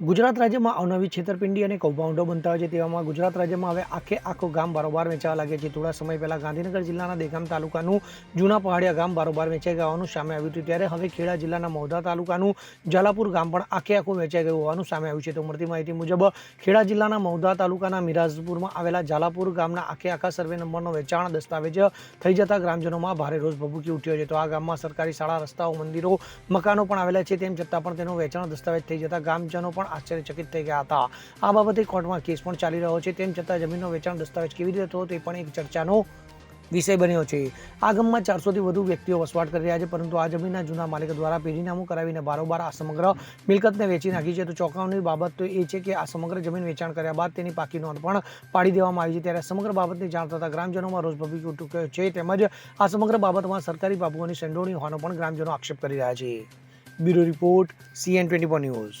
ગુજરાત રાજ્યમાં અવનવી છેતરપિંડી અને કૌભાંડો બનતા હોય છે તેવામાં ગુજરાત રાજ્યમાં હવે આખે આખું ગામ બારોબાર વેચાવા લાગે છે. થોડા સમય પહેલાં ગાંધીનગર જિલ્લાના દેગામ તાલુકાનું જૂના પહાડિયા ગામ બારોબાર વેચાઈ ગયાનું સામે આવ્યું હતું. ત્યારે હવે ખેડા જિલ્લાના મૌધા તાલુકાનું જાલાપુર ગામ પણ આખે આખું વેચાઈ ગયું હોવાનું સામે આવ્યું છે. તો મળતી માહિતી મુજબ ખેડા જિલ્લાના મૌધા તાલુકાના મિરાજપુરમાં આવેલા જાલાપુર ગામના આખે આખા સર્વે નંબરનો વેચાણ દસ્તાવેજ થઈ જતા ગ્રામજનોમાં ભારે રોષ ભભૂકી ઉઠ્યો છે. તો આ ગામમાં સરકારી શાળા, રસ્તાઓ, મંદિરો, મકાનો પણ આવેલા છે. તેમ છતાં પણ તેનો વેચાણ દસ્તાવેજ થઈ જતા ગામજનો પણ આશ્ચર્યચકિત થઈ ગયા હતા. આ બાબતે કોર્ટમાં કેસ પણ ચાલી રહ્યો છે. તેમ છતાં જમીનનો વેચાણ દસ્તાવેજ કેવી રીતે થયો તે પણ એક ચર્ચાનો વિષય બન્યો છે. આ ગામમાં ચારસોથી વધુ વ્યક્તિઓ વસવાટ કરી રહ્યા છે, પરંતુ આ જમીનના જૂના માલિક દ્વારા પેઢીનામું કરાવીને બારોબાર આ સમગ્ર મિલકતને વેચી નાખી છે. તો ચોંકાવની બાબત તો એ છે કે આ સમગ્ર જમીન વેચાણ કર્યા બાદ તેની પાકી નોંધ પણ પાડી દેવામાં આવી છે. ત્યારે સમગ્ર બાબતની જાણ થતાં ગ્રામજનોમાં રોષ ભભૂકી ચૂક્યો છે. તેમજ આ સમગ્ર બાબતમાં સરકારી બાબુઓની સંડોવણી હોવાનો પણ ગ્રામજનો આક્ષેપ કરી રહ્યા છે. Bureau report CN twenty news.